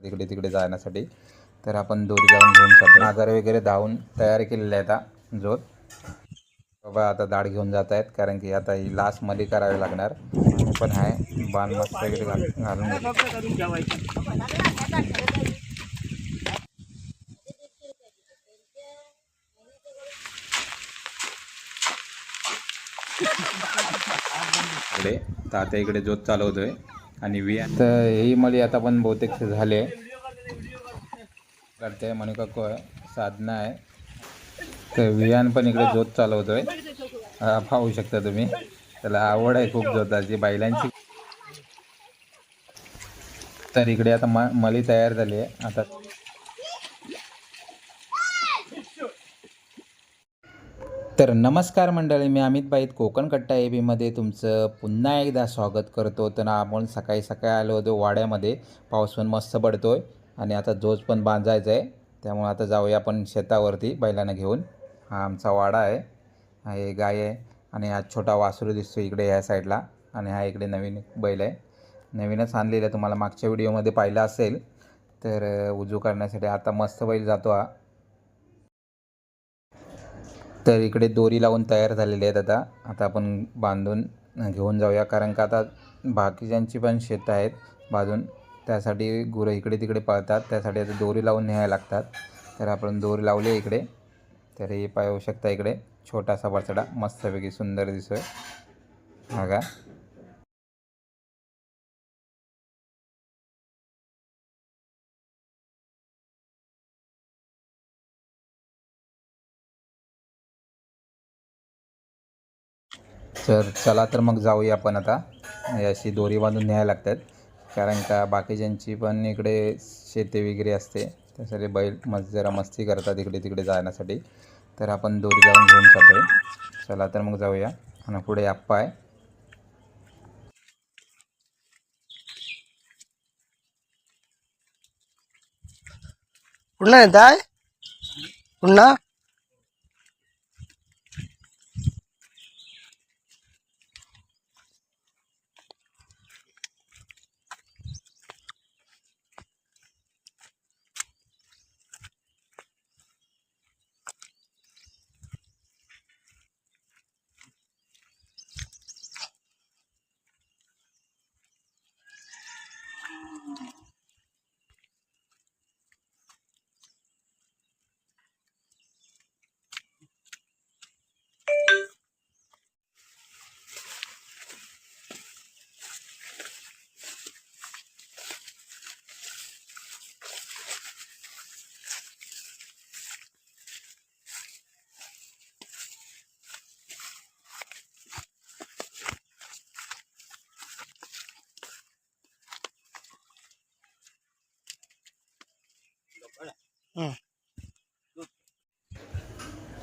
तिकडे तिकडे जाण्यासाठी. तर आपण दोरी लावून घेऊन जातो नागर वगैरे धावून तयार केलेले आहेत आता जोत बाबा आता दाढ घेऊन जात आहेत कारण की आता ही लास्ट मली करावी लागणार. पण आहे बाण मस्त वगैरे घालून इकडे तात्या इकडे जोत चालवतोय. आणि विया तर ही मळी आता पण बहुतेक झाले. करते मणी को साधना आहे. तर वियान पण इकडे जोत चालवतोय. पाहू शकता तुम्ही. त्याला आवड आहे खूप जोताची बैलांची. तर इकडे आता म मळी तयार झाली आहे. आता तर नमस्कार मंडळी मी अमित बाईत कोकण कट्टा ए बीमध्ये तुमचं पुन्हा एकदा स्वागत करतो. तर आपण सकाळी सकाळी आलो होतो वाड्यामध्ये. पाऊस पण मस्त पडतो आहे आणि आता जोज पण बांधायचा आहे. त्यामुळे आता जाऊया आपण शेतावरती बैलांना घेऊन. हा आमचा वाडा आहे. हा हे गाय आहे आणि हा छोटा वासरू दिसतो इकडे ह्या साईडला आणि हा इकडे नवीन बैल आहे. नवीनच आणलेला तुम्हाला मागच्या व्हिडिओमध्ये पाहिलं असेल. तर उजू करण्यासाठी आता मस्त बैल जातो हा. तर इकडे दोरी लावून तयार झालेले आहेत आता. आता आपण बांधून घेऊन जाऊया. कारण का आता बाकीच्यांची पण शेतं आहेत बाजून. त्यासाठी गुरं इकडे तिकडे पळतात. त्यासाठी आता दोरी लावून न्यायला लागतात. तर आपण दोरी लावली आहे इकडे. तर हे पाहू शकता इकडे. छोटासा बचडा मस्तपैकी सुंदर दिसतोय. हा का तर चला तर मग जाऊया आपण आता. अशी दोरी बांधून न्यायला लागतात. कारण का बाकीच्यांची पण इकडे शेती वगैरे असते. त्यासाठी बैल मस्त जरा मस्ती करतात इकडे तिकडे जाण्यासाठी. तर आपण दोरी जाऊन घेऊन जातो चला तर मग जाऊया. आणि पुढे आप्पा आहे. पुन्हा येत आहे पुन्हा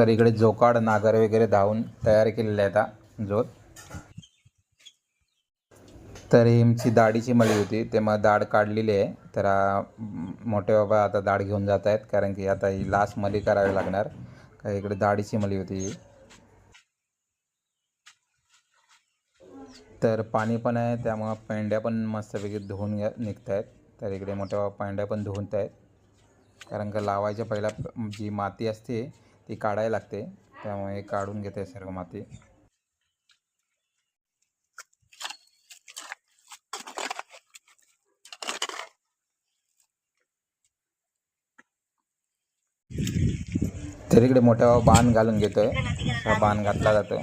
तर इकडे जोकाड नागर वगैरे धावून तयार केलेले आहेत आता जोत. तर हिमची आमची दाढीची मळी होती ते मग दाढ काढलेली आहे. तर मोठे बाबा आता दाढ घेऊन जात आहेत कारण की आता ही लास्ट मली करावी लागणार. का इकडे दाढीची मळी होती तर पाणी पण आहे त्यामुळं पेंड्या पण मस्तपैकी धुवून घ्या निघत आहेत. तर इकडे मोठ्या बाबा पेंड्या पण धुवत आहेत. कारण का लावायच्या पहिला जी माती असते ती काढायला लागते. त्यामुळे काढून घेते सर्व माती. तर इकडे मोठा बाण घालून घेतोय. हा बाण घातला जातो.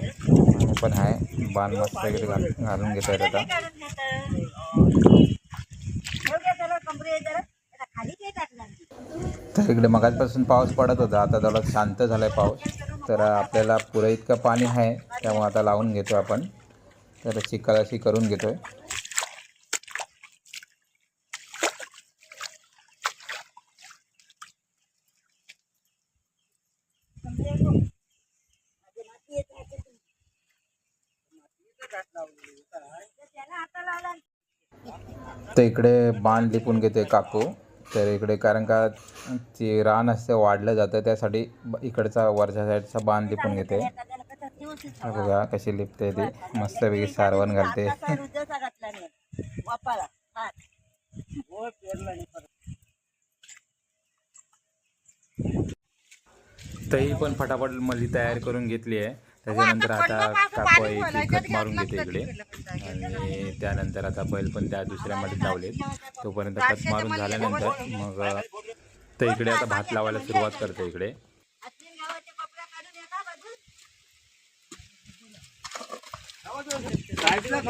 पण आहे. बाण मस्त वगैरे घालून घेत आता तर इकडे मगाचपासून पाऊस पडत होता. आता थोडा शांत झालाय पाऊस. तर आपल्याला पुढे इतकं पाणी आहे त्यामुळे आता लावून घेतो आपण. तर चिखल अशी करून घेतोय. तर इकडे बाण लिपून घेते काकू. तर इकडे कारण का ते रान असते वाढलं जातं. त्यासाठी इकडचा वरच्या साईडचा बाण लिपून घेते. बघा कशी लिपते ती. मस्तपैकी सारवण घालते. तही पण फटाफट मधी तयार करून घेतली आहे. त्याच्यानंतर आता काकू आहे ती खत मारून घेते इकडे आणि त्यानंतर आता बैल पण त्या दुसऱ्या मध्ये लावलेत. तोपर्यंत खत मारून झाल्यानंतर मग तर इकडे आता भात लावायला सुरुवात करते इकडे. साईडला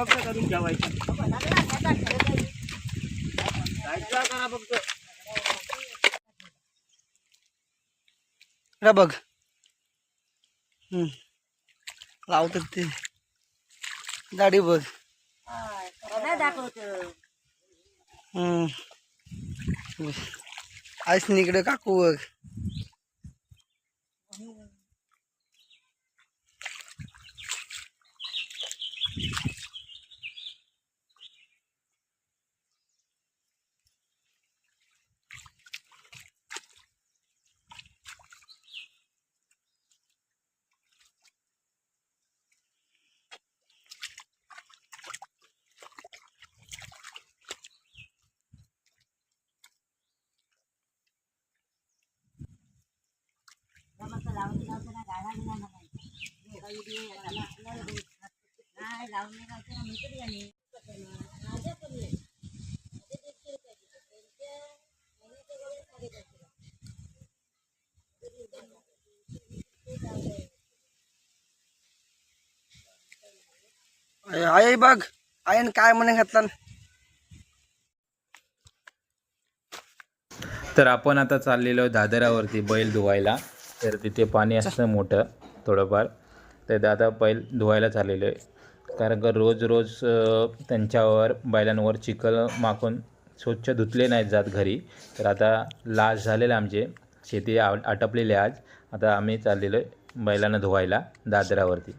लावतात ते दाढी बघ हम्म. बघ. आईस काकू बघ आई बघ आईन काय म्हणे घातला? तर आपण आता चाललेलो दादरावरती बैल धुवायला. तर तिथे पाणी असतं मोठं थोडंफार. तर आता बैल धुवायला चाललेलो आहे कारण का रोज रोज त्यांच्यावर बैलांवर चिखल माकून स्वच्छ धुतले नाहीत जात घरी. तर आता लाज झालेले आमचे. शेती आ आटपलेली आज. आता आम्ही चाललेलो आहे बैलांना धुवायला दादरावरती.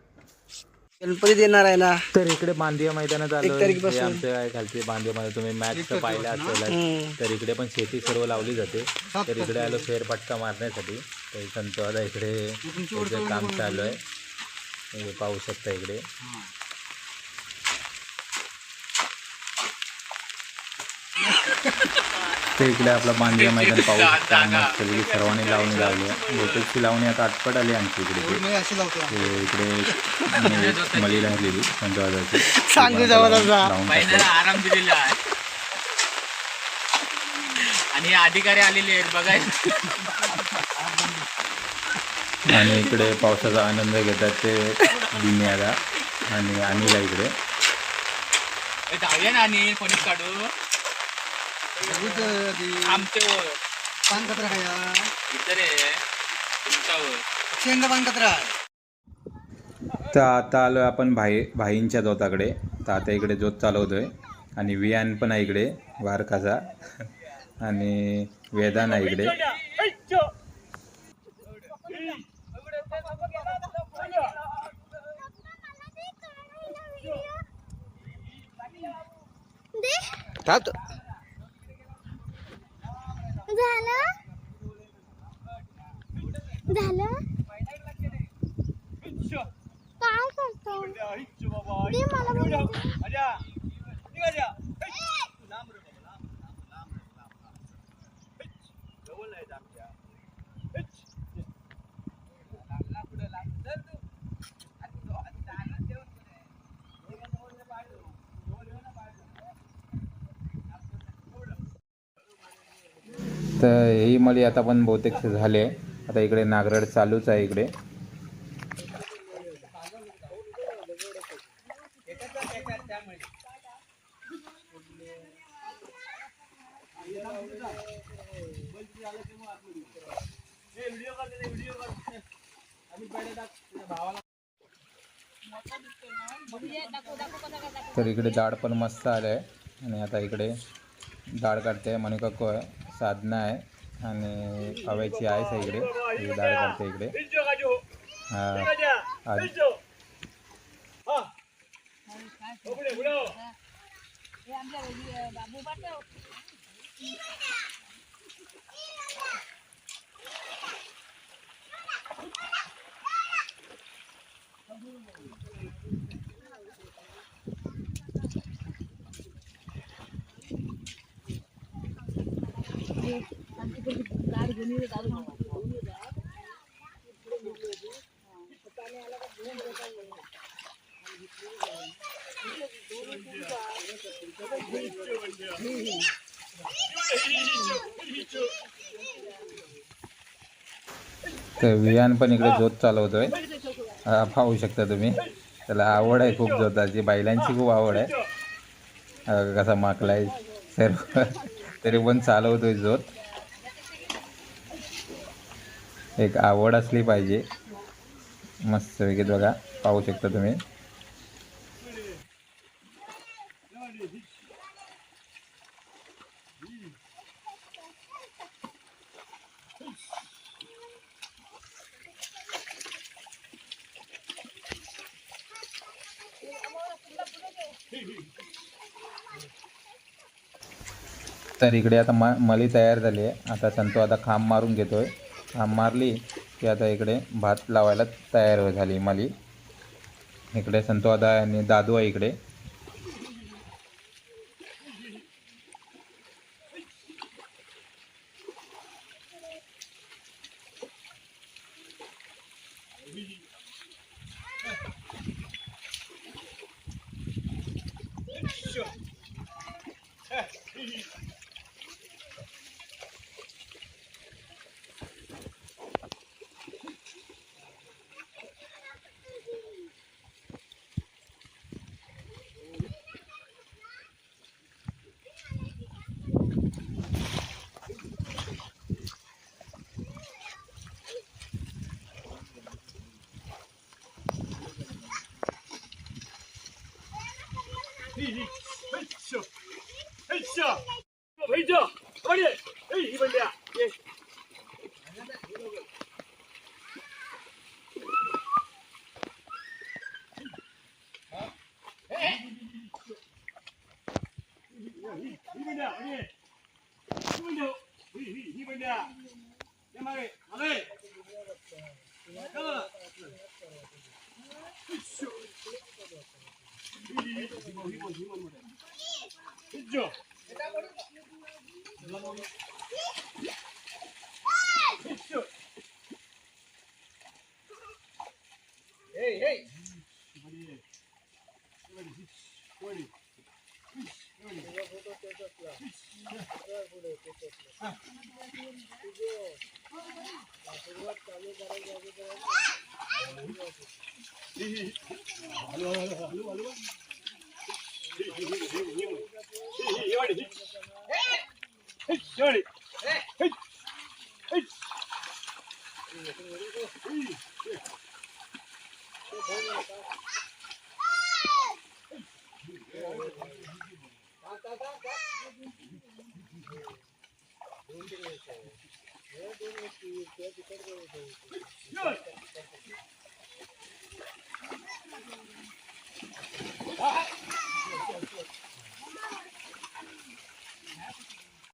गणपती देणार आहे ना? तर इकडे बांधिया मैदानात आलो. आमचं काय खालचे बांधिया मैदान तुम्ही मॅच पाहिला असेल. तर इकडे पण शेती सर्व लावली जाते. तर इकडे आलो फेरफटका मारण्यासाठी. तर संत आता इकडे त्याचं काम चालू आहे हे पाहू शकता इकडे. ते इकडे आपला बांधिया मैदान पाहू शकता. मस्त सर्वांनी लावणी लावली आहे. बहुतेकची लावणी आता आटपट आली आमची इकडे. इकडे मली राहिलेली संतवादाची आराम दिलेला आहे. आणि अधिकारी आलेले आहेत बघायला आणि इकडे पावसाचा आनंद घेतात ते दिन्याला आणि अनिला इकडे तर आता आलो आपण भाई भाईंच्या जोताकडे. तर आता इकडे जोत चालवतोय. आणि वियान पण आहे इकडे वारकाचा. आणि वेदान आहे इकडे. तात. झालं? झालं? काय करतो? दे मला बोलायचं. तर ही मळी आता पण बहुतेक झाले. आता इकडे नागरड चालूच आहे इकडे. तर इकडे डाळ पण मस्त आलं आहे आणि आता इकडे डाळ काढते मणिकाकू आहे साधना आहे आणि हवायची आहे सगळे. इकडे. दाळ घालते इकडे. तर वियान पण इकडे जोत चालवतोय. पाहू शकता तुम्ही. त्याला आवड आहे खूप जोताची. बैलांची खूप आवड आहे. कसा माकलाय सर्व. तरी पण चालवतोय जोत. एक आवड असली पाहिजे. मस्त वेगळी बघा पाहू शकता तुम्ही. तर इकडे आता म मली तयार झाली आहे. आता संतो आता खांब मारून घेतो आहे खांब मारली की आता इकडे भात लावायला तयार झाली मली. इकडे संतो आता आणि दादू आहे इकडे. 嘿咻，嘿咻，嘿咻，快点，嘿，一百两，耶！啊，嘿，一百两，快点，一百六，嘿，一百两，干嘛的？阿妹，干嘛？嘿咻。Hey, hey. Halo, halo, halo, halo.